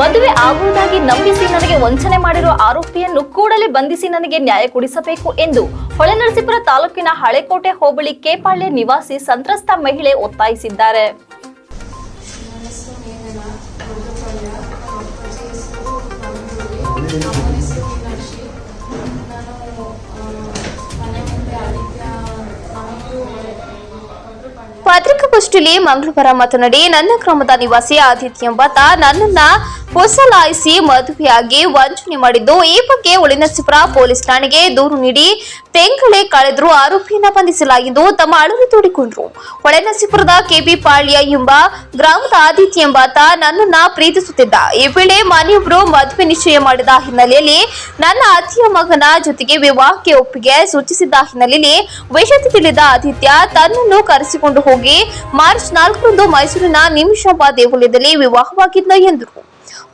ಮದುವೆ ಆಗುವುದಾಗಿ ನಂಬಿಸಿ ನನಗೆ ವಂಚನೆ ಮಾಡಿರುವ ಆರೋಪಿಯನ್ನು ಕೂಡಲೇ ಬಂಧಿಸಿ ನನಗೆ ನ್ಯಾಯ ಕೊಡಿಸಬೇಕು ಎಂದು ಹೊಳೆನರಸೀಪುರ ತಾಲೂಕಿನ ಹಳೆಕೋಟೆ ಹೋಬಳಿ ಕೇಪಾಳ್ಯ ನಿವಾಸಿ ಸಂತ್ರಸ್ತ ಮಹಿಳೆ ಒತ್ತಾಯಿಸಿದ್ದಾರೆ. ಪತ್ರಿಕಾಗೋಷ್ಠಿಯಲ್ಲಿ ಮಂಗಳವಾರ ಮಾತನಾಡಿ, ನನ್ನ ಗ್ರಾಮದ ನಿವಾಸಿ ಆದಿತ್ಯ ಎಂಬಾತ ನನ್ನನ್ನ ಹೊಸಲಾಯಿಸಿ ಮದುವೆಯಾಗಿ ವಂಚನೆ ಮಾಡಿದ್ದು. ಈ ಬಗ್ಗೆ ಒಳಿನರಸೀಪುರ ಪೊಲೀಸ್ ಠಾಣೆಗೆ ದೂರು ನೀಡಿ ತೆಂಗಳೇ ಕಳೆದ್ರು ಆರೋಪಿಯನ್ನ ಬಂಧಿಸಲಾಗಿದ್ದು ತಮ್ಮ ಅಳಲು ತೋಡಿಕೊಂಡರು. ಹೊಳೆನರಸೀಪುರದ ಕೆಬಿ ಪಾಳ್ಯ ಎಂಬ ಗ್ರಾಮದ ಆದಿತ್ಯ ಎಂಬಾತ ನನ್ನನ್ನ ಪ್ರೀತಿಸುತ್ತಿದ್ದ. ಈ ವೇಳೆ ಮನೆಯೊಬ್ಬರು ಮದುವೆ ನಿಶ್ಚಯ ಮಾಡಿದ ಹಿನ್ನೆಲೆಯಲ್ಲಿ ನನ್ನ ಅತಿಯ ಮಗನ ಜೊತೆಗೆ ವಿವಾಹಕ್ಕೆ ಒಪ್ಪಿಗೆ ಸೂಚಿಸಿದ್ದ ಹಿನ್ನೆಲೆಯಲ್ಲಿ ವಿಷಯ ತಿಳಿದ ಆದಿತ್ಯ ತನ್ನನ್ನು ಕರೆಸಿಕೊಂಡು ಹೋಗಿ ಮಾರ್ಚ್ ನಾಲ್ಕರಂದು ಮೈಸೂರಿನ ನಿಮಿಷಾಂಬ ದೇವಾಲಯದಲ್ಲಿ ವಿವಾಹವಾಗಿದ್ದ ಎಂದರು.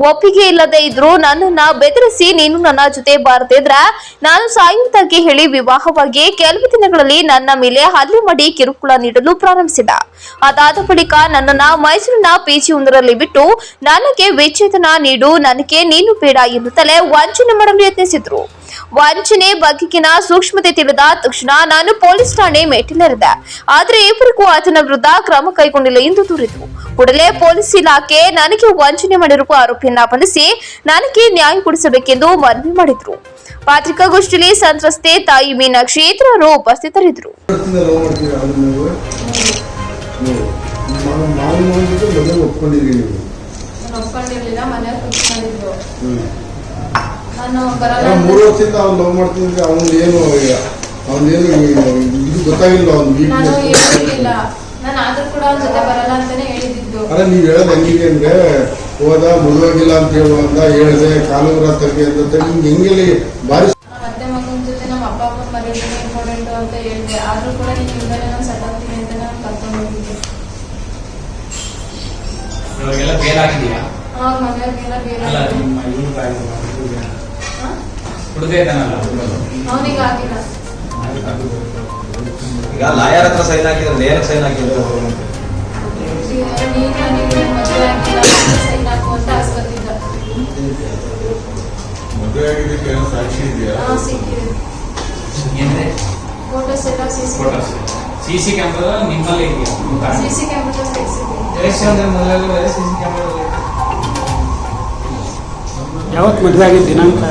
ಒಪ್ಪಿಗೆ ಇಲ್ಲದೆ ಇದ್ರು ನನ್ನನ್ನ ಬೆದರಿಸಿ ನೀನು ನನ್ನ ಜೊತೆ ಬಾರದಿದ್ರ ನಾನು ಸಾಯುವುದಾಗಿ ಹೇಳಿ ವಿವಾಹವಾಗಿ ಕೆಲವು ದಿನಗಳಲ್ಲಿ ನನ್ನ ಮೇಲೆ ಹಲ್ಲೆ ಮಾಡಿ ಕಿರುಕುಳ ನೀಡಲು ಪ್ರಾರಂಭಿಸಿದ. ಅದಾದ ಬಳಿಕ ನನ್ನನ್ನ ಮೈಸೂರಿನ ಪಿಜಿ ಒಂದರಲ್ಲಿ ಬಿಟ್ಟು ನನಗೆ ವಿಚ್ಛೇದನ ನೀಡು, ನನಗೆ ನೀನು ಬೇಡ ಎನ್ನುತ್ತಲೇ ವಂಚನೆ ಮಾಡಲು ಯತ್ನಿಸಿದ್ರು. ವಂಚನೆ ಬಗೆಗಿನ ಸೂಕ್ಷ್ಮತೆ ತಿಳಿದ ತಕ್ಷಣ ನಾನು ಪೊಲೀಸ್ ಠಾಣೆ ಮೆಟ್ಟಿಲೇರಿದೆ. ಆದ್ರೆ ಇಬ್ಬರಿಗೂ ಆತನ ವಿರುದ್ಧ ಕ್ರಮ ಕೈಗೊಂಡಿಲ್ಲ ಎಂದು ದೂರಿದ್ರು. ಕೂಡಲೇ ಪೊಲೀಸ್ ಇಲಾಖೆ ನನಗೆ ವಂಚನೆ ಮಾಡಿರುವ ಆರೋಪಿಯನ್ನ ಬಂಧಿಸಿ ನನಗೆ ನ್ಯಾಯ ಕೊಡಿಸಬೇಕೆಂದು ಮನವಿ ಮಾಡಿದ್ರು. ಪತ್ರಿಕಾಗೋಷ್ಠಿಯಲ್ಲಿ ಸಂತ್ರಸ್ತೆ ತಾಯಿ ಮೀನಾಕ್ಷಿ ಇತರರು ಉಪಸ್ಥಿತರಿದ್ದರು. ಮೂರು ವರ್ಷದಿಂದ ಅವ್ನು ಲವ್ ಮಾಡ್ತಿದ್ರೆ ಅವನು ಏನು ಅವನೇನು ಇದು ಗೊತ್ತಾಗಿಲ್ಲ ಅವ್ನು ನಾನು ವೀಕ್ನೆಸ್ ಹೇಳಿರ್ಲಿಲ್ಲ. ನಾನು ಆದ್ರೂ ಕೂಡ ಅವ್ನ ಜೊತೆ ಬರಲ್ಲ ಅಂತಾನೆ ಹೇಳಿದ್ದು ಅಲ್ಲ ನೀವು ಹೇಳೋದು ಹೆಂಗಿದೆ ಅಂದ್ರೆ ಹೋದ ಮುಳುವಾಗಿಲ್ಲ ಅಂತ ಹೇಳುವ ಅಂತ ಹೇಳಿದೆ ಕಾಲೂರ ತಗ್ಗೆ ಅಂತ ನಿಮ್ಗೆ ಹೆಂಗೆಲ್ಲಿ ಬಾರಿ ಮತ್ತೆ ಅತ್ತೆ ಮಗನ ಜೊತೆ ನಮ್ಮ ಅಪ್ಪ ಅಪ್ಪನ ಮರ್ಯಾದೆನೇ ಇಂಪಾರ್ಟೆಂಟ್ ಅಂತ ಹೇಳಿದೆ. ಆದ್ರೂ ಕೂಡ ನೀನು ಇಲ್ದಾನೆ ನಾನು ಸೆಟ್ ಅಂತ ನಾನು ಕರ್ಕೊಂಡು ಹೋಗಿದ್ದೆ. ಇವಾಗೆಲ್ಲ ಬೇಲ್ ಆಗಿದೆಯಾ ಅವ್ರ ಮನೆಯವ್ರಿಗೆಲ್ಲ ಬೇರೆ ಅಲ್ಲ ನಿಮ್ಮ ಇವ್ರಿಗೆ ಆಗಿಲ್ಲ, ಈಗ ಲಾಯರ್ ಹತ್ರ ಸೈನ್ ಹಾಕಿದ್ರೆ ಏನಕ್ಕೆ ಸೈನ್ ಹಾಕಿದ್ರು ಮದುವೆ ಆಗಿದ್ದಕ್ಕೆ ಏನೋ ಸಾಕ್ಷಿ ಇದೆಯಾ? ಹಾ ಸಿಕ್ಕಿದೆ. ಏನಿದೆ? ಫೋಟೋಸ್ ಎಲ್ಲ ಸಿ ಸಿ ಫೋಟೋಸ್ ನಿಮ್ಮಲ್ಲಿ ಸಿ ಕ್ಯಾಮ್ರಾ ನಿಮ್ಮಲ್ಲಿ ಇದೆಯಾ ಕ್ಯಾಮ್ರಾ ಅಂದ್ರೆ ಮೊದಲೆಲ್ಲ ಕ್ಯಾಮ್ರಾ ಯಾವತ್ತು ಮದುವೆ ಆಗಿದ್ದ ದಿನಾಂಕ?